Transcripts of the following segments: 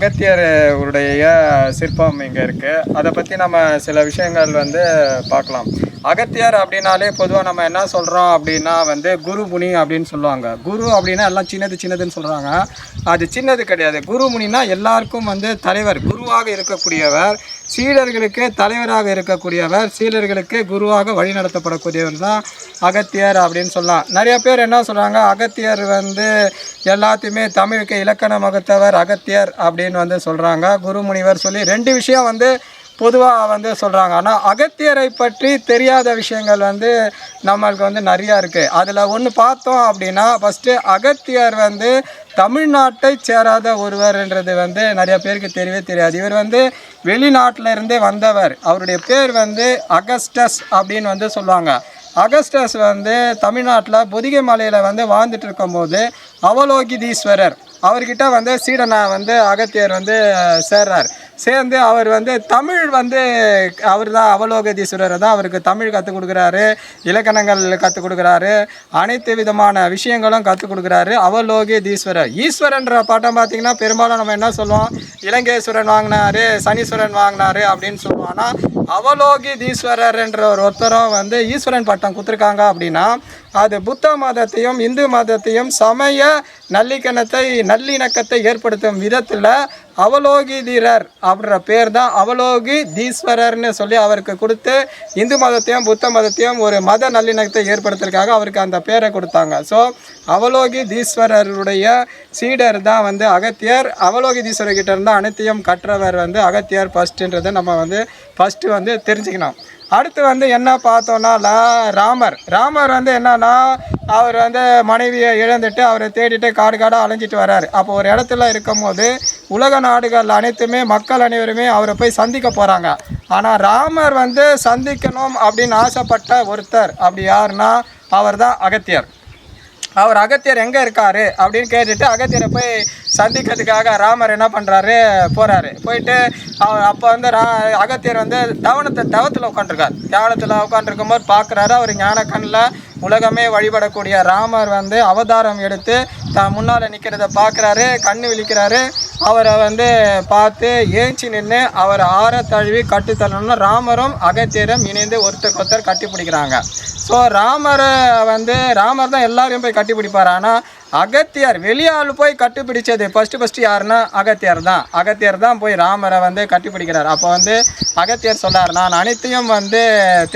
அகத்தியருடைய சிற்பம் இங்கே இருக்குது அதை பற்றி நம்ம சில விஷயங்கள் வந்து பார்க்கலாம். அகத்தியர் அப்படின்னாலே பொதுவாக நம்ம என்ன சொல்கிறோம் அப்படின்னா வந்து குரு முனி அப்படின்னு சொல்லுவாங்க. குரு அப்படின்னா எல்லாம் சின்னது சின்னதுன்னு சொல்கிறாங்க அது சின்னது கிடையாது. குரு முனினா எல்லாருக்கும் வந்து தலைவர் குருவாக இருக்கக்கூடியவர் சீடர்களுக்கு தலைவராக இருக்கக்கூடியவர் சீடர்களுக்கு குருவாக வழிநடத்தப்படக்கூடியவர் தான் அகத்தியர் அப்படின்னு சொல்லலாம். நிறைய பேர் என்ன சொல்கிறாங்க அகத்தியர் வந்து எல்லாத்தையுமே தமிழுக்கு இலக்கண மகத்தவர் அகத்தியர் அப்படின்னு வந்து சொல்கிறாங்க குருமுனிவர் சொல்லி ரெண்டு விஷயம் வந்து பொதுவாக வந்து சொல்கிறாங்க ஆனால் அகத்தியரை பற்றி தெரியாத விஷயங்கள் வந்து நம்மளுக்கு வந்து நிறையா இருக்குது அதில் ஒன்று பார்த்தோம் அப்படின்னா ஃபஸ்ட்டு அகத்தியர் வந்து தமிழ்நாட்டை சேராத ஒருவர்ன்றது வந்து நிறைய பேருக்கு தெரியவே தெரியாது. இவர் வந்து வெளிநாட்டில் இருந்தே வந்தவர். அவருடைய பேர் வந்து அகஸ்டஸ் அப்படின்னு வந்து சொல்லுவாங்க. அகஸ்டஸ் வந்து தமிழ்நாட்டில் பொதிகை மலையில் வந்து வாழ்ந்துட்டு இருக்கும்போது அவலோகிதீஸ்வரர் அவர்கிட்ட வந்து சீடனா வந்து அகத்தியர் வந்து சேர்றார். சேர்ந்து அவர் வந்து தமிழ் வந்து அவர் தான் அவலோகதீஸ்வரர் தான் அவருக்கு தமிழ் கற்றுக் கொடுக்குறாரு இலக்கணங்கள் கற்றுக் கொடுக்குறாரு அனைத்து விதமான விஷயங்களும் கற்றுக் கொடுக்குறாரு. அவலோகதீஸ்வரர். ஈஸ்வரன்ற பாட்டம் பார்த்தீங்கன்னா பெரும்பாலும் நம்ம என்ன சொல்லுவோம்? இலங்கேஸ்வரன் வாங்கினாரு சனீஸ்வரன் வாங்கினாரு அப்படின்னு சொல்லுவோம். ஆனால் ஒரு ஒருத்தரும் வந்து ஈஸ்வரன் பட்டம் கொடுத்துருக்காங்க அப்படின்னா அது புத்த மதத்தையும் இந்து மதத்தையும் சமய நல்லிக்கணத்தை நல்லிணக்கத்தை ஏற்படுத்தும் விதத்தில் அவலோகிதீரர் அப்படின்ற பேர் தான் அவலோகி தீஸ்வரர்னு சொல்லி அவருக்கு கொடுத்து இந்து மதத்தையும் புத்த மதத்தையும் ஒரு மத நல்லிணக்கத்தை ஏற்படுத்துறதுக்காக அவருக்கு அந்த பேரை கொடுத்தாங்க. ஸோ அவலோகி தீஸ்வரருடைய சீடர் தான் வந்து அகத்தியர். அவலோகி தீஸ்வரர்கிட்ட இருந்தால் அனைத்தையும் கற்றவர் வந்து அகத்தியர் ஃபஸ்ட்டுன்றதை நம்ம வந்து ஃபஸ்ட்டு வந்து தெரிஞ்சுக்கணும். அடுத்து வந்து என்ன பார்த்தோன்னா ராமர். ராமர் வந்து என்னன்னா அவர் வந்து மனைவியை இழந்துட்டு அவரை தேடிட்டு காடு காடாக அலைஞ்சிட்டு வர்றாரு அப்போ ஒரு இடத்துல இருக்கும்போது உலக நாடுகள் அனைத்துமே மக்கள் அனைவருமே அவரை போய் சந்திக்க போகிறாங்க ஆனால் ராமர் வந்து சந்திக்கணும் அப்படின்னு ஆசைப்பட்ட ஒருத்தர். அப்படி யாருன்னா அவர் தான் அகத்தியர். அவர் அகத்தியர் எங்கே இருக்கார் அப்படின்னு கேட்டுட்டு அகத்தியரை போய் சந்திக்கிறதுக்காக ராமர் என்ன பண்ணுறாரு போகிறாரு போயிட்டு அவர் அப்போ வந்து ரா அகத்தியர் வந்து தவனத்தை தவத்தில் உட்காந்துருக்கார் தவனத்தில் உட்காந்துருக்கும் போது பார்க்குறாரு அவர் ஞான கண்ணில் உலகமே வழிபடக்கூடிய ராமர் வந்து அவதாரம் எடுத்து தான் முன்னால் நிற்கிறத பார்க்குறாரு கண்ணு விழிக்கிறாரு. அவரை வந்து பார்த்து ஏஞ்சி நின்று அவர் ஆற தழுவி கட்டு தள்ளணும்னு ராமரும் அகத்தியரும் இணைந்து ஒருத்தருக்கு ஒருத்தர் கட்டி பிடிக்கிறாங்க. ஸோ ராமரை வந்து ராமர் தான் எல்லாரையும் போய் கட்டிப்பிடிப்பார். ஆனால் அகத்தியார் வெளியாள் போய் கட்டுப்பிடிச்சது ஃபஸ்ட்டு ஃபஸ்ட்டு யாருன்னா அகத்தியர் தான். அகத்தியர் தான் போய் ராமரை வந்து கட்டிப்பிடிக்கிறார். அப்போ வந்து அகத்தியர் சொன்னார் நான் அனைத்தையும் வந்து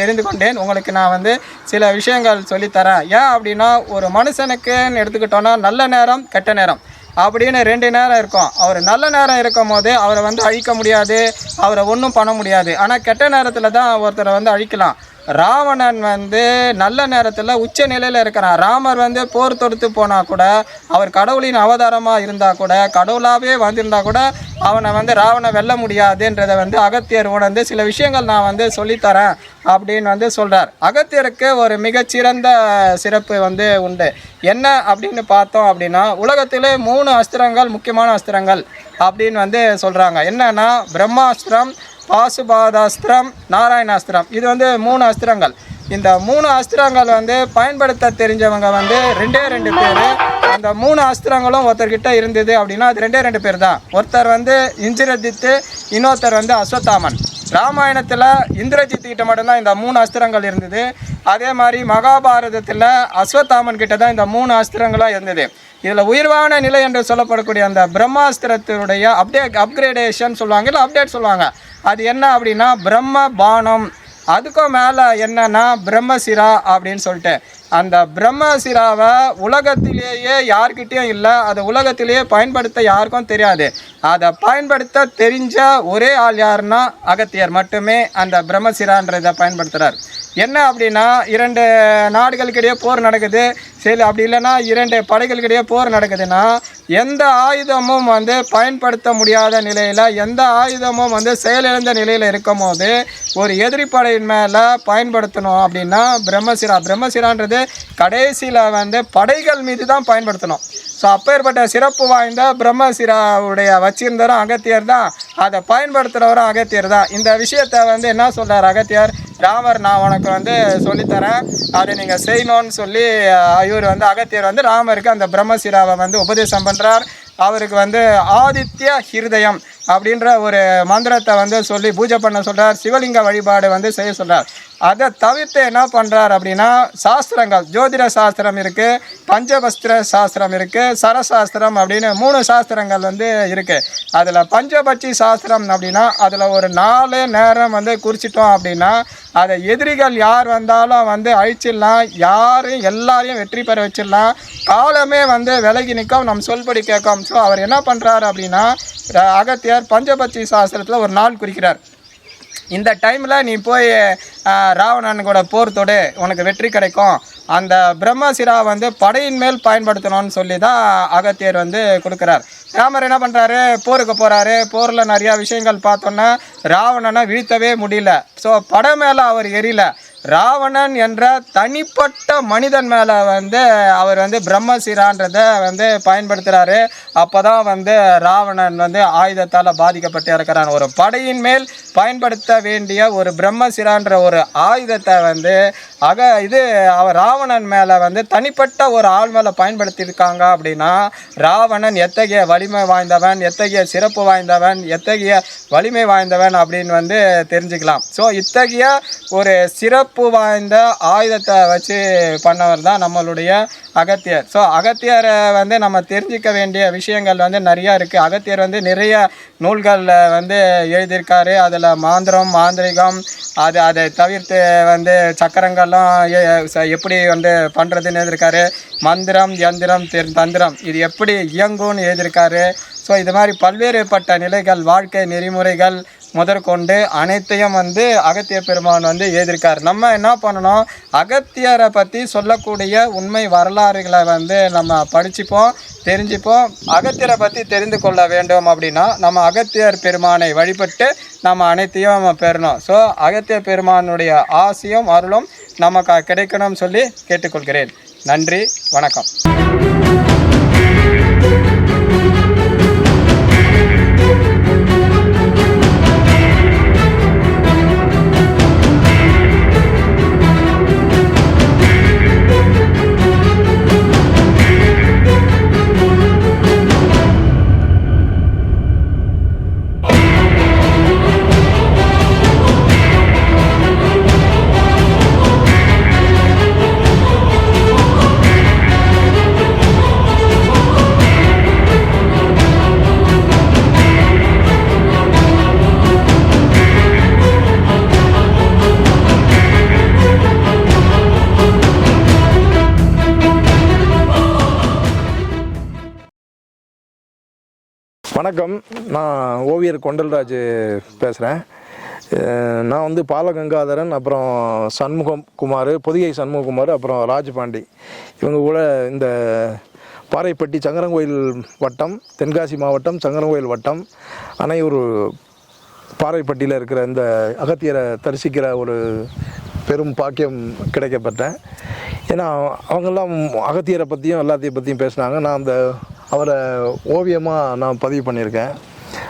தெரிந்து கொண்டேன். உங்களுக்கு நான் வந்து சில விஷயங்கள் சொல்லித்தரேன். ஏன் அப்படின்னா ஒரு மனுஷனுக்குன்னு எடுத்துக்கிட்டோன்னா நல்ல நேரம் கெட்ட நேரம். அப்படின்னு ரெண்டு நேரம் இருக்கும். அவர் நல்ல நேரம் இருக்கும் போது அவரை வந்து அழிக்க முடியாது. அவரை ஒன்றும் பண்ண முடியாது. ஆனால் கெட்ட நேரத்தில் தான் ஒருத்தரை வந்து அழிக்கலாம். ராவணன் வந்து நல்ல நேரத்தில் உச்ச நிலையில் இருக்கிறான். ராமர் வந்து போர் தொடுத்து போனால் கூட அவர் கடவுளின் அவதாரமாக இருந்தால் கூட கடவுளாகவே வந்திருந்தா கூட அவனை வந்து ராவணை வெல்ல முடியாதுன்றதை வந்து அகத்தியர் உணர்ந்து சில விஷயங்கள் நான் வந்து சொல்லித்தரேன் அப்படின்னு வந்து சொல்கிறார் அகத்தியருக்கு ஒரு மிகச்சிறந்த சிறப்பு வந்து உண்டு. என்ன அப்படின்னு பார்த்தோம் அப்படின்னா உலகத்திலே மூணு அஸ்திரங்கள் முக்கியமான அஸ்திரங்கள் அப்படின்னு வந்து சொல்கிறாங்க என்னென்னா பிரம்மாஸ்திரம் பாசுபாதாஸ்திரம் நாராயணாஸ்திரம். இது வந்து மூணு அஸ்திரங்கள். இந்த மூணு அஸ்திரங்கள் வந்து பயன்படுத்த தெரிஞ்சவங்க வந்து ரெண்டே ரெண்டு பேர். அந்த மூணு அஸ்திரங்களும் ஒருத்தர்கிட்ட இருந்தது அப்படின்னா அது ரெண்டே ரெண்டு பேர் தான். ஒருத்தர் வந்து இந்திரஜித்து இன்னொருத்தர் வந்து அஸ்வத்தாமன். ராமாயணத்தில் இந்திரஜித்து கிட்ட மட்டும்தான் இந்த மூணு அஸ்திரங்கள் இருந்தது. அதே மாதிரி மகாபாரதத்தில் அஸ்வத்தாமன் கிட்ட தான் இந்த மூணு அஸ்திரங்களாக இருந்தது. இதில் உயர்வான நிலை என்று சொல்லப்படக்கூடிய அந்த பிரம்மாஸ்திரத்தினுடைய அப்டேட் அப்கிரேடேஷன் சொல்லுவாங்க இல்லை அப்டேட் சொல்லுவாங்க. அது என்ன அப்படின்னா பிரம்ம பானம். அதுக்கும் மேலே என்னன்னா பிரம்மசிரா அப்படின்னு சொல்லிட்டு அந்த பிரம்மசிராவை உலகத்திலேயே யார்கிட்டேயும் இல்லை அதை உலகத்திலேயே பயன்படுத்த யாருக்கும் தெரியாது. அதை பயன்படுத்த தெரிஞ்ச ஒரே ஆள் யாருன்னா அகத்தியர். மட்டுமே அந்த பிரம்மசிரான்றதை பயன்படுத்துகிறார் என்ன அப்படின்னா இரண்டு நாடுகளுக்கிடையே போர் நடக்குது. சரி அப்படி இல்லைன்னா இரண்டு படைகளுக்கிடையே போர் நடக்குதுன்னா எந்த ஆயுதமும் வந்து பயன்படுத்த முடியாத நிலையில் எந்த ஆயுதமும் வந்து செயலிழந்த நிலையில் இருக்கும் போது ஒரு எதிரி படையின் மேலே பயன்படுத்தணும் அப்படின்னா பிரம்மசிரா. பிரம்மசிரான்றது கடைசியில் வந்து படைகள் மீது தான் பயன்படுத்தணும். ஸோ அப்பேற்பட்ட சிறப்பு வாய்ந்த பிரம்மசிராவுடைய வச்சிருந்தவரும் அகத்தியர் தான். அதை பயன்படுத்துகிறவரும் அகத்தியர் தான். இந்த விஷயத்தை வந்து என்ன சொல்கிறார் அகத்தியர்? ராமர் நான் உனக்கு வந்து சொல்லித்தரேன். அதை நீங்கள் செய்யணும்னு சொல்லி அஹ், இவர் வந்து அகத்தியர் வந்து ராமருக்கு அந்த பிரம்மசிராவை வந்து உபதேசம் பண்ணுறார் அவருக்கு வந்து ஆதித்ய ஹிருதயம் அப்படின்ற ஒரு மந்திரத்தை வந்து சொல்லி பூஜை பண்ண சொல்றார். சிவலிங்க வழிபாடு வந்து செய்ய சொல்றார். அதை தவிர்த்து என்ன பண்ணுறார் அப்படின்னா சாஸ்திரங்கள் ஜோதிட சாஸ்திரம் இருக்குது பஞ்சபஸ்திர சாஸ்திரம் இருக்குது சரசாஸ்திரம் அப்படின்னு மூணு சாஸ்திரங்கள் வந்து இருக்குது அதில் பஞ்சபட்சி சாஸ்திரம் அப்படின்னா அதில் ஒரு நாலு நேரம் வந்து குறிச்சிட்டோம் அப்படின்னா அதை எதிரிகள் யார் வந்தாலும் வந்து அழிச்சிடலாம் யாரும் எல்லாரையும் வெற்றி பெற வச்சிடலாம். காலமே வந்து விலகி நிற்கும் நம் சொல்படி கேட்கும். ஸோ அவர் என்ன பண்ணுறாரு அப்படின்னா அகத்தியார் பஞ்சபட்சி சாஸ்திரத்தில் ஒரு நாள் குறிக்கிறார். இந்த டைமில் நீ போய் ராவணன் கூட போர் தொடு. உனக்கு வெற்றி கிடைக்கும். அந்த பிரம்மசிரா வந்து படையின் மேல் பயன்படுத்தணும்னு சொல்லி தான் அகத்தியர் வந்து கொடுக்குறார். ராமர் என்ன பண்ணுறாரு போருக்கு போகிறாரு போரில் நிறையா விஷயங்கள் பார்த்தோன்னா ராவணனை வீழ்த்தவே முடியல. ஸோ படை மேலே அவர் எரியல ராவணன் என்ற தனிப்பட்ட மனிதன் மேலே வந்து அவர் வந்து பிரம்மசிரான்றதை வந்து பயன்படுத்துகிறாரு அப்போ தான் வந்து ராவணன் வந்து ஆயுதத்தால் பாதிக்கப்பட்டு இருக்கிறான் ஒரு படையின் மேல் பயன்படுத்த வேண்டிய ஒரு பிரம்மசிரான்ற ஒரு ஆயுதத்தை வந்து அக இது அவர் ராவணன் மேலே வந்து தனிப்பட்ட ஒரு ஆள் மேலே பயன்படுத்தியிருக்காங்க அப்படின்னா ராவணன் எத்தகைய வலிமை வாய்ந்தவன் எத்தகைய சிறப்பு வாய்ந்தவன் எத்தகைய வலிமை வாய்ந்தவன் அப்படின்னு வந்து தெரிஞ்சுக்கலாம். ஸோ இத்தகைய ஒரு சிறப்பு வாய்ந்த ஆயுதத்தை வச்சு பண்ணவர் தான் நம்மளுடைய அகத்தியர். ஸோ அகத்தியரை வந்து நம்ம தெரிஞ்சிக்க வேண்டிய விஷயங்கள் வந்து நிறையா இருக்குது அகத்தியர் வந்து நிறைய நூல்களில் வந்து எழுதியிருக்காரு. அதில் மாந்திரம் மாந்திரிகம் அது அதை தவிர்த்து வந்து சக்கரங்கள்லாம் எப்படி வந்து பண்ணுறதுன்னு எழுதியிருக்காரு. மந்திரம் யந்திரம் தந்திரம். இது எப்படி இயங்கும்னு எழுதியிருக்காரு. ஸோ இது மாதிரி பல்வேறுபட்ட நிலைகள் வாழ்க்கை நெறிமுறைகள் முதற்கொண்டு அனைத்தையும் வந்து அகத்திய பெருமான் வந்து எழுதியிருக்கார். நம்ம என்ன பண்ணணும்? அகத்தியரை பற்றி சொல்லக்கூடிய உண்மை வரலாறுகளை வந்து நம்ம படிச்சுப்போம் தெரிஞ்சுப்போம். அகத்தியரை பற்றி தெரிந்து கொள்ள வேண்டும் அப்படின்னா நம்ம அகத்தியர் பெருமானை வழிபட்டு நம்ம அனைத்தையும் பெறணும். ஸோ அகத்திய பெருமானுடைய ஆசையும் அருளும் நமக்கு கிடைக்கணும்னு சொல்லி கேட்டுக்கொள்கிறேன். நன்றி வணக்கம். வணக்கம். நான் ஓவியர் கொண்டல்ராஜ் பேசுகிறேன் நான் வந்து பாலகங்காதரன் அப்புறம் சண்முகம் குமார் பொதிகை சண்முககுமார் அப்புறம் ராஜபாண்டி. இவங்க கூட இந்த பாறைப்பட்டி சங்கரங்கோயில் வட்டம் தென்காசி மாவட்டம் சங்கரங்கோயில் வட்டம் அனையூர் பாறைப்பட்டியில் இருக்கிற இந்த அகத்தியரை தரிசிக்கிற ஒரு பெரும் பாக்கியம் கிடைக்கப்பட்டேன் ஏன்னா அவங்கெல்லாம் அகத்தியரை பற்றியும் எல்லாத்தையும் பற்றியும் பேசினாங்க. நான் அந்த அவரை ஓவியமாக நான் பதிவு பண்ணியிருக்கேன்.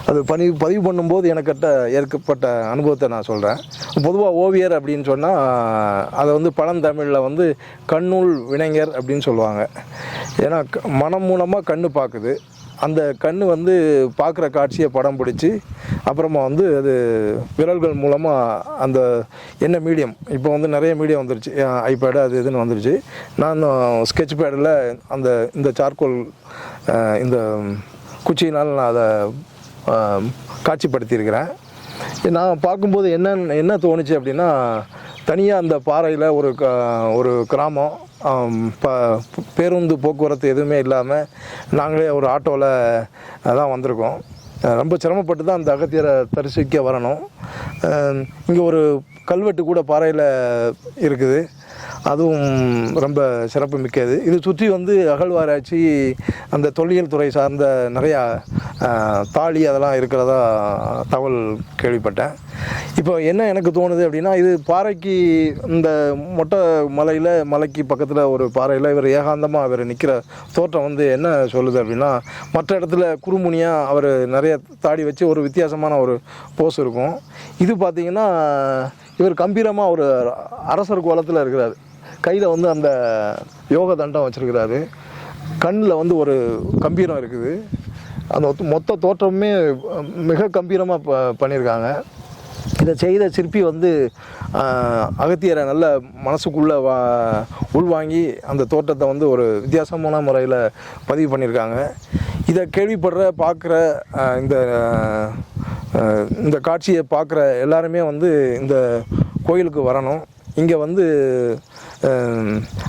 அது பதிவு பதிவு பண்ணும்போது எனக்கிட்ட ஏற்கப்பட்ட அனுபவத்தை நான் சொல்கிறேன் பொதுவாக ஓவியர் அப்படின்னு சொன்னால் அதை வந்து பழந்தமிழில் வந்து கண்ணூல் வினைஞர் அப்படின்னு சொல்லுவாங்க. ஏன்னா க- மனம் மூலமாக கண்ணு பார்க்குது அந்த கண் வந்து பார்க்குற காட்சியை படம் பிடிச்சி அப்புறமா வந்து அது விரல்கள் மூலமாக அந்த என்ன மீடியம் இப்போ வந்து நிறைய மீடியம் வந்துருச்சு. ஐபேடு அது இதுன்னு வந்துருச்சு. நான் ஸ்கெட்ச் பேடில் அந்த இந்த சார்கோல் இந்த குச்சியினால் நான் அதை காட்சிப்படுத்தியிருக்கிறேன். நான் பார்க்கும்போது என்ன என்ன தோணுச்சு அப்படின்னா தனியாக அந்த பாறையில் ஒரு க ஒரு கிராமம் ப பேருந்து போக்குவரத்து எதுவுமே இல்லாமல் நாங்களே ஒரு ஆட்டோவில் தான் வந்திருக்கோம். ரொம்ப சிரமப்பட்டு தான் அந்த அகத்தியரை தரிசிக்க வரணும். இங்கே ஒரு கல்வெட்டு கூட பாறையில் இருக்குது. அதுவும் ரொம்ப சிறப்பு மிக்கது. இது சுற்றி வந்து அகழ்வாராய்ச்சி அந்த தொல்லியல் துறை சார்ந்த நிறையா தாலி அதெல்லாம் இருக்கிறதா தகவல் கேள்விப்பட்டேன். இப்போ என்ன எனக்கு தோணுது அப்படின்னா இது பாறைக்கு இந்த மொட்டை மலையில் மலைக்கு பக்கத்தில் ஒரு பாறையில் இவர் ஏகாந்தமாக அவர் நிற்கிற தோற்றம் வந்து என்ன சொல்லுது அப்படின்னா மற்ற இடத்துல குறுமுனியாக அவர் நிறைய தாடி வச்சு ஒரு வித்தியாசமான ஒரு போஸ் இருக்கும். இது பார்த்தீங்கன்னா இவர் கம்பீரமாக ஒரு அரசர் கோலத்தில் இருக்கிறார். கையில் வந்து அந்த யோக தண்டம் வச்சுருக்கிறாரு. கண்ணில் வந்து ஒரு கம்பீரம் இருக்குது. அந்த மொத்த தோற்றமுமே மிக கம்பீரமாக ப பண்ணியிருக்காங்க இதை செய்த சிற்பி வந்து அகத்தியரை நல்ல மனசுக்குள்ளே வா உள்வாங்கி அந்த தோட்டத்தை வந்து ஒரு வித்தியாசமான முறையில் பதிவு பண்ணியிருக்காங்க. இதை கேள்விப்படுற பார்க்குற இந்த இந்த காட்சியை பார்க்குற எல்லாருமே வந்து இந்த கோயிலுக்கு வரணும். இங்கே வந்து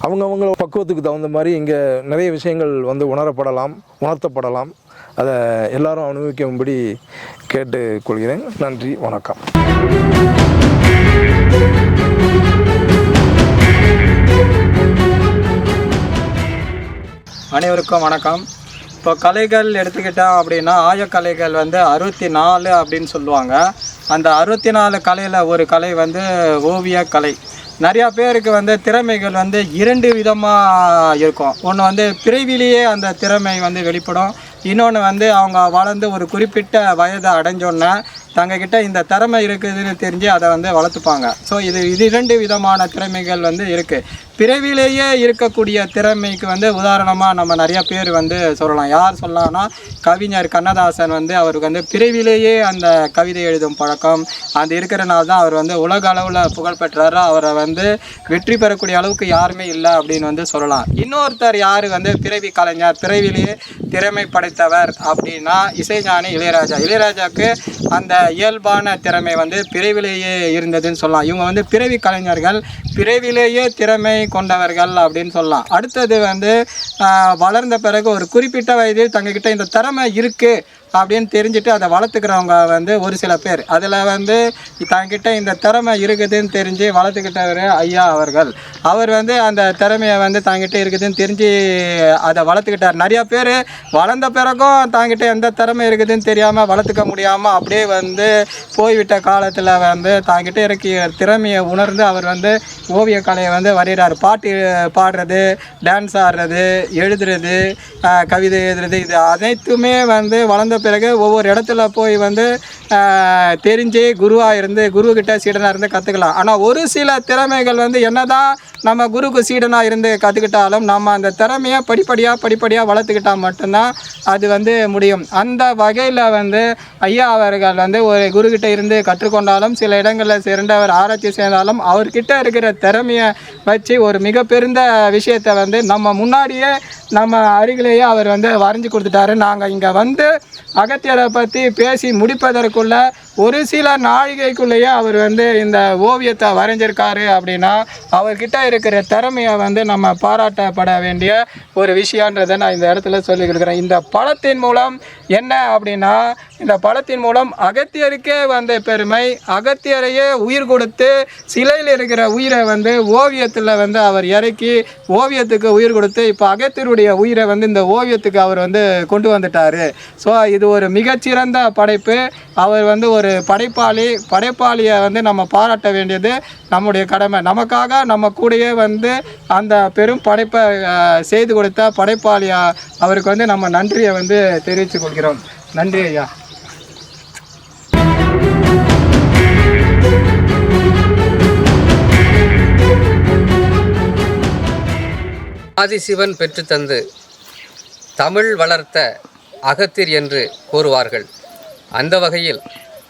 அவங்கவுங்களோட பக்குவத்துக்கு தகுந்த மாதிரி இங்கே நிறைய விஷயங்கள் வந்து உணரப்படலாம் உணர்த்தப்படலாம். அதை எல்லாரும் அனுபவிக்கும்படி கேட்டுக்கொள்கிறேன். நன்றி வணக்கம். அனைவருக்கும் வணக்கம். இப்போ கலைகள் எடுத்துக்கிட்டோம் அப்படின்னா ஆயக்கலைகள் வந்து அறுபத்தி நாலு அப்படின்னு சொல்லுவாங்க. அந்த அறுபத்தி நாலு கலையில் ஒரு கலை வந்து ஓவிய கலை. நிறையா பேருக்கு வந்து திறமைகள் வந்து இரண்டு விதமாக இருக்கும். ஒன்று வந்து பிறவிலேயே அந்த திறமை வந்து வெளிப்படும். இன்னொன்று வந்து அவங்க வளர்ந்து ஒரு குறிப்பிட்ட வயதை அடைஞ்சோன்னே தங்கக்கிட்ட இந்த திறமை இருக்குதுன்னு தெரிஞ்சு அதை வந்து வளர்த்துப்பாங்க. ஸோ இது இது இரண்டு விதமான திறமைகள் வந்து இருக்குது பிறவிலேயே இருக்கக்கூடிய திறமைக்கு வந்து உதாரணமாக நம்ம நிறைய பேர் வந்து சொல்லலாம். யார் சொல்லலாம்னா கவிஞர் கண்ணதாசன் வந்து அவருக்கு வந்து பிறவிலேயே அந்த கவிதை எழுதும் பழக்கம் அது இருக்கிறனால தான் அவர் வந்து உலக அளவில் புகழ் பெற்றாரு. அவரை வந்து வெற்றி பெறக்கூடிய அளவுக்கு யாருமே இல்லை அப்படின்னு வந்து சொல்லலாம். இன்னொருத்தர் யார் வந்து பிறவி கலைஞர் பிறவிலேயே திறமை படைத்தவர் அப்படின்னா இசைஞானி இளையராஜா. இளையராஜாவுக்கு அந்த இயல்பான திறமை வந்து பிறவிலேயே இருந்ததுன்னு சொல்லலாம். இவங்க வந்து பிறவி கலைஞர்கள் பிறவிலேயே திறமை கொண்டவர்கள் அப்படின்னு சொல்லலாம். அடுத்தது வந்து வளர்ந்த பிறகு ஒரு குறிப்பிட்ட வயதில் தங்ககிட்ட இந்த திறமை இருக்குது அப்படின்னு தெரிஞ்சுட்டு அதை வளர்த்துக்கிறவங்க வந்து ஒரு சில பேர். அதில் வந்து தங்கிட்ட இந்த திறமை இருக்குதுன்னு தெரிஞ்சு வளர்த்துக்கிட்டவர் ஐயா அவர்கள். அவர் வந்து அந்த திறமையை வந்து தங்கிட்ட இருக்குதுன்னு தெரிஞ்சு அதை வளர்த்துக்கிட்டார். நிறைய பேர் வளர்ந்த பிறகும் தாங்கிட்ட எந்த திறமை இருக்குதுன்னு தெரியாமல் வளர்த்துக்க முடியாமல் அப்படியே வந்து போய்விட்ட காலத்தில் வந்து தாங்கிட்ட இருக்க திறமையை உணர்ந்து அவர் வந்து ஓவிய கலையை வந்து வரைகிறார் பாட்டு பாடுறது டான்ஸ் ஆடுறது எழுதுறது கவிதை எழுதுறது இது அனைத்துமே வந்து வளர்ந்த பிறகு ஒவ்வொரு இடத்துல போய் வந்து தெரிஞ்சு குருவாக இருந்து குருக்கிட்ட சீடனாக இருந்து கற்றுக்கலாம் ஆனால் ஒரு சில திறமைகள் வந்து என்னதான் நம்ம குருக்கு சீடனாக இருந்து கற்றுக்கிட்டாலும் நம்ம அந்த திறமையை படிப்படியாக படிப்படியாக வளர்த்துக்கிட்டா மட்டும்தான் அது வந்து முடியும். அந்த வகையில் வந்து ஐயா அவர்கள் வந்து ஒரு குருக்கிட்ட இருந்து கற்றுக்கொண்டாலும் சில இடங்களில் சிறந்தவர் ஆராய்ச்சி செய்தாலும் அவர்கிட்ட இருக்கிற திறமையை வச்சு ஒரு மிக பெருந்த விஷயத்தை வந்து நம்ம முன்னாடியே நம்ம அருகிலேயே அவர் வந்து வரைஞ்சி கொடுத்துட்டாரு. நாங்கள் இங்கே வந்து அகத்தியரை பற்றி பேசி முடிப்பதற்குள்ள ஒரு சில நாழிகைக்குள்ளேயே அவர் வந்து இந்த ஓவியத்தை வரைஞ்சிருக்காரு அப்படின்னா அவர்கிட்ட இருக்கிற திறமையை வந்து நம்ம பாராட்டப்பட வேண்டிய ஒரு விஷயன்றதை நான் இந்த இடத்துல சொல்லி கொடுக்குறேன். இந்த படத்தின் மூலம் என்ன அப்படின்னா இந்த படத்தின் மூலம் அகத்தியருக்கே வந்த பெருமை அகத்தியரையே உயிர் கொடுத்து சிலையில் இருக்கிற உயிரை வந்து ஓவியத்தில் வந்து அவர் இறக்கி ஓவியத்துக்கு உயிர் கொடுத்து இப்போ அகத்தியருடைய உயிரை வந்து இந்த ஓவியத்துக்கு அவர் வந்து கொண்டு வந்துட்டார். ஸோ இது ஒரு மிகச்சிறந்த படைப்பு. அவர் வந்து ஒரு படைப்பாளி படைப்பாளியை வந்து நம்ம பாராட்ட வேண்டியது நம்முடைய கடமை. நமக்காக நம்ம கூடயே வந்து அந்த பெரும் படைப்பை செய்து கொடுத்த படைப்பாளியா அவருக்கு வந்து நம்ம நன்றியை வந்து தெரிவித்துக் கொள்கிறோம். நன்றி ஐயா. ஆதிசிவன் பெற்றுத்தந்து தமிழ் வளர்த்த அகத்திர் என்று கூறுவார்கள். அந்த வகையில்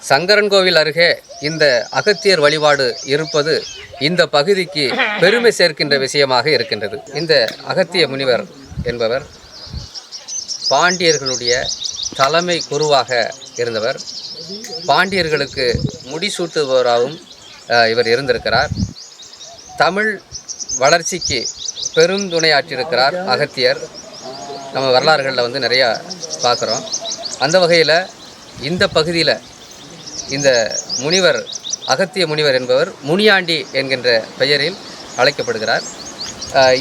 சங்கரன்கோவில் அருகே இந்த அகத்தியர் வழிபாடு இருப்பது இந்த பகுதிக்கு பெருமை சேர்க்கின்ற விஷயமாக இருக்கின்றது. இந்த அகத்திய முனிவர் என்பவர் பாண்டியர்களுடைய தலைமை குருவாக இருந்தவர். பாண்டியர்களுக்கு முடிசூட்டுபவராகவும் இவர் இருந்திருக்கிறார். தமிழ் வளர்ச்சிக்கு பெரும் துணையாற்றியிருக்கிறார் அகத்தியர். நம்ம வரலாறுகளில் வந்து நிறையா பார்க்குறோம். அந்த வகையில் இந்த பகுதியில் இந்த முனிவர் அகத்திய முனிவர் என்பவர் முனியாண்டி என்கின்ற பெயரில் அழைக்கப்படுகிறார்.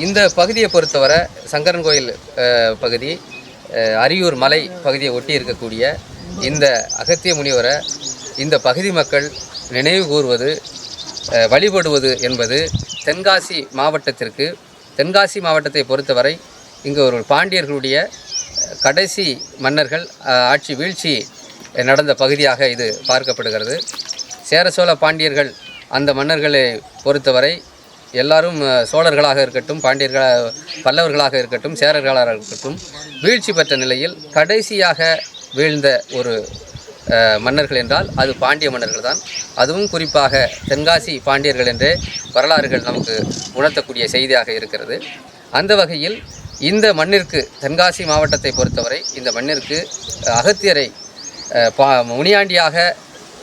இந்த பகுதியை பொறுத்தவரை சங்கரன் கோயில் பகுதி அரியூர் மலை பகுதியை ஒட்டி இருக்கக்கூடிய இந்த அகத்திய முனிவரை இந்த பகுதி மக்கள் நினைவு கூறுவது வழிபடுவது என்பது தென்காசி மாவட்டத்திற்கு தென்காசி மாவட்டத்தை பொறுத்தவரை இங்கு ஒரு பாண்டியர்களுடைய கடைசி மன்னர்கள் ஆட்சி வீழ்ச்சி நடந்த பகுதியாக இது பார்க்கப்படுகிறது. சேர சோழ பாண்டியர்கள் அந்த மன்னர்களை பொறுத்தவரை எல்லாரும் சோழர்களாக இருக்கட்டும் பாண்டியர்களாக பல்லவர்களாக இருக்கட்டும் சேரர்களாக இருக்கட்டும் வீழ்ச்சி பெற்ற நிலையில் கடைசியாக வீழ்ந்த ஒரு மன்னர்கள் என்றால் அது பாண்டிய மன்னர்கள் தான் அதுவும் குறிப்பாக தென்காசி பாண்டியர்கள் என்றே வரலாறுகள் நமக்கு உணர்த்தக்கூடிய செய்தியாக இருக்கிறது. அந்த வகையில் இந்த மண்ணிற்கு தென்காசி மாவட்டத்தை பொறுத்தவரை இந்த மண்ணிற்கு அகத்தியரை பா முனியாண்டியாக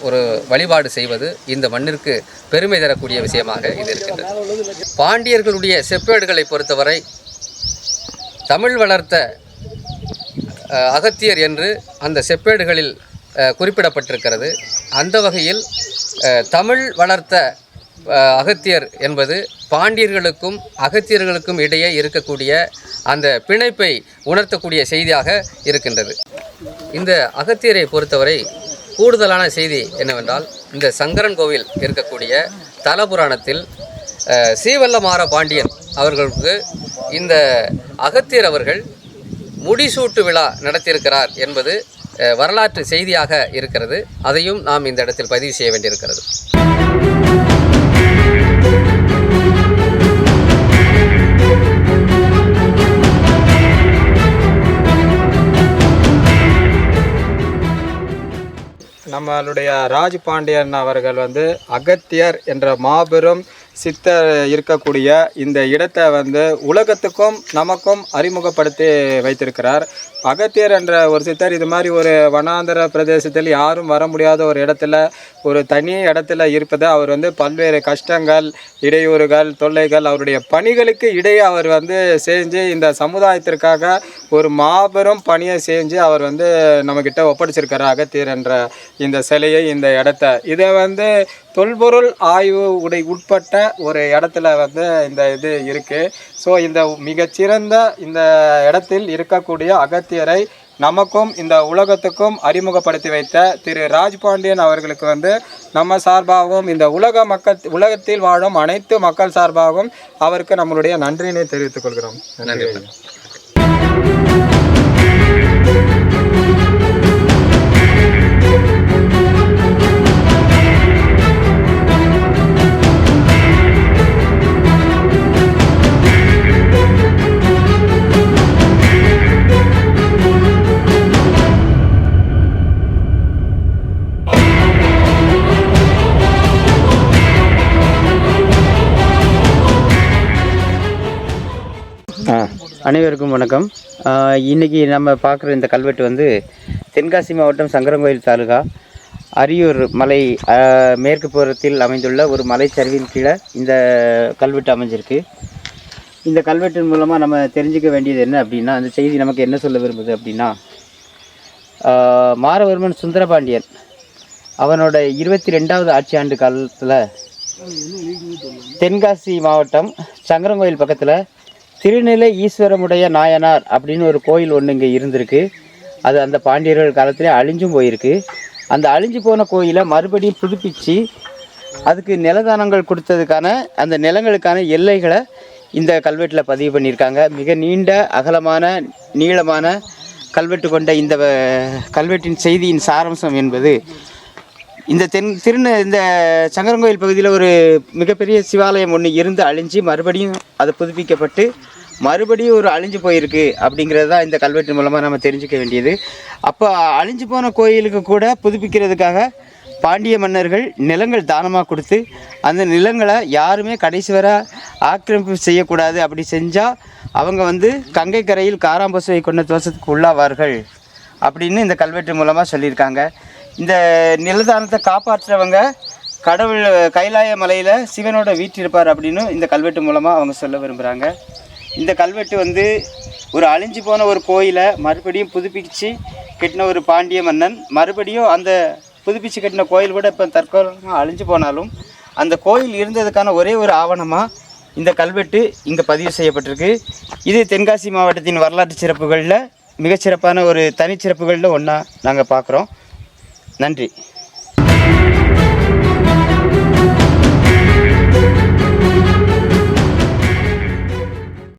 ஒரு வழிபாடு செய்வது இந்த மண்ணிற்கு பெருமை தரக்கூடிய விஷயமாக இது இருக்கின்றது. பாண்டியர்களுடைய செப்பேடுகளை பொறுத்தவரை தமிழ் வளர்த்த அகத்தியர் என்று அந்த செப்பேடுகளில் குறிப்பிடப்பட்டிருக்கிறது. அந்த வகையில் தமிழ் வளர்த்த அகத்தியர் என்பது பாண்டியர்களுக்கும் அகத்தியர்களுக்கும் இடையே இருக்கக்கூடிய அந்த பிணைப்பை உணர்த்தக்கூடிய செய்தியாக இருக்கின்றது. இந்த அகத்தியரை பொறுத்தவரை கூடுதலான செய்தி என்னவென்றால் இந்த சங்கரன் கோவில் இருக்கக்கூடிய தலபுராணத்தில் சீவல்ல மாற பாண்டியன் அவர்களுக்கு இந்த அகத்தியர் அவர்கள் முடிசூட்டு விழா நடத்தியிருக்கிறார் என்பது வரலாற்று செய்தியாக இருக்கிறது. அதையும் நாம் இந்த இடத்தில் பதிவு செய்ய வேண்டியிருக்கிறது. நம்மளுடைய ராஜ் பாண்டியன் அவர்கள் வந்து அகத்தியர் என்ற மாபெரும் சித்தர் இருக்கக்கூடிய இந்த இடத்தை வந்து உலகத்துக்கும் நமக்கும் அறிமுகப்படுத்தி வைத்திருக்கிறார். அகத்தியர் என்ற ஒரு சித்தர் இது மாதிரி ஒரு வனாந்தர பிரதேசத்தில் யாரும் வர முடியாத ஒரு இடத்துல ஒரு தனி இடத்துல இருப்பது. அவர் வந்து பல்வேறு கஷ்டங்கள் இடையூறுகள் தொல்லைகள் அவருடைய பணிகளுக்கு இடையே அவர் வந்து செஞ்சு இந்த சமுதாயத்திற்காக ஒரு மாபெரும் பணியை செஞ்சு அவர் வந்து நம்மக்கிட்ட ஒப்படைச்சிருக்காரு அகத்தியர் என்ற இந்த சிலையை இந்த இடத்த. இதை வந்து தொல்பொருள் ஆய்வு உடை உட்பட்ட ஒரு இடத்துல வந்து இந்த இது இருக்குது ஸோ இந்த மிகச்சிறந்த இந்த இடத்தில் இருக்கக்கூடிய அகத்தியரை நமக்கும் இந்த உலகத்துக்கும் அறிமுகப்படுத்தி வைத்த திரு ராஜ்பாண்டியன் அவர்களுக்கு வந்து நம்ம சார்பாகவும் இந்த உலக மக்கள் உலகத்தில் வாழும் அனைத்து மக்கள் சார்பாகவும் அவருக்கு நம்மளுடைய நன்றியினை தெரிவித்துக் கொள்கிறோம். நன்றி. அனைவருக்கும் வணக்கம். இன்றைக்கி இன்னைக்கு நம்ம பார்க்குற இந்த கல்வெட்டு வந்து தென்காசி மாவட்டம் சங்கரங்கோயில் தாலுகா அரியூர் மலை மேற்கு புறத்தில் அமைந்துள்ள ஒரு மலைச்சரிவின் கீழே இந்த கல்வெட்டு அமைஞ்சிருக்கு. இந்த கல்வெட்டின் மூலமாக நம்ம தெரிஞ்சுக்க வேண்டியது என்ன அப்படின்னா அந்த செய்தி நமக்கு என்ன சொல்ல விரும்புது அப்படின்னா மாரவர்மன் சுந்தரபாண்டியன் அவனோட இருபத்தி ரெண்டாவது ஆட்சி ஆண்டு காலத்தில் தென்காசி மாவட்டம் சங்கரங்கோயில் பக்கத்தில் திருநிலை ஈஸ்வரமுடைய நாயனார் அப்படின்னு ஒரு கோயில் ஒன்று இங்கே இருந்திருக்கு. அது அந்த பாண்டியர்கள் காலத்திலே அழிஞ்சும் போயிருக்கு. அந்த அழிஞ்சு போன கோயிலை மறுபடியும் புதுப்பிச்சு அதுக்கு நிலதானங்கள் கொடுத்ததுக்கான அந்த நிலங்களுக்கான எல்லைகளை இந்த கல்வெட்டில் பதிவு பண்ணியிருக்காங்க. மிக நீண்ட அகலமான நீளமான கல்வெட்டு கொண்ட இந்த கல்வெட்டின் செய்தியின் சாரம்சம் என்பது இந்த தென் திருநெ இந்த சங்கரங்கோயில் பகுதியில் ஒரு மிகப்பெரிய சிவாலயம் ஒன்று இருந்து அழிஞ்சு மறுபடியும் அது புதுப்பிக்கப்பட்டு மறுபடியும் ஒரு அழிஞ்சு போயிருக்கு அப்படிங்கிறது தான் இந்த கல்வெட்டு மூலமாக நம்ம தெரிஞ்சுக்க வேண்டியது. அப்போ அழிஞ்சு போன கோயிலுக்கு கூட புதுப்பிக்கிறதுக்காக பாண்டிய மன்னர்கள் நிலங்கள் தானமாக கொடுத்து அந்த நிலங்களை யாருமே கடைசி வர ஆக்கிரமிப்பு செய்யக்கூடாது அப்படி செஞ்சால் அவங்க வந்து கங்கை கரையில் காராம்பசுவை கொண்ட தோஷத்துக்கு உள்ளாவார்கள் அப்படின்னு இந்த கல்வெட்டு மூலமாக சொல்லியிருக்காங்க. இந்த நிலதானத்தை காப்பாற்றுறவங்க கடவுள் கைலாய மலையில் சிவனோட வீற்றிருப்பார் அப்படின்னு இந்த கல்வெட்டு மூலமாக அவங்க சொல்ல விரும்புகிறாங்க இந்த கல்வெட்டு வந்து ஒரு அழிஞ்சு போன ஒரு கோயிலை மறுபடியும் புதுப்பிச்சு கட்டின ஒரு பாண்டிய மன்னன். மறுபடியும் அந்த புதுப்பிச்சு கட்டின கோயில் கூட இப்போ தற்காலமாக அழிஞ்சு போனாலும் அந்த கோயில் இருந்ததுக்கான ஒரே ஒரு ஆவணமாக இந்த கல்வெட்டு இங்கே பதிவு செய்யப்பட்டிருக்கு. இது தென்காசி மாவட்டத்தின் வரலாற்று சிறப்புகளில் மிகச்சிறப்பான ஒரு தனிச்சிறப்புகளில் ஒன்றா நாங்கள் பார்க்குறோம். நன்றி.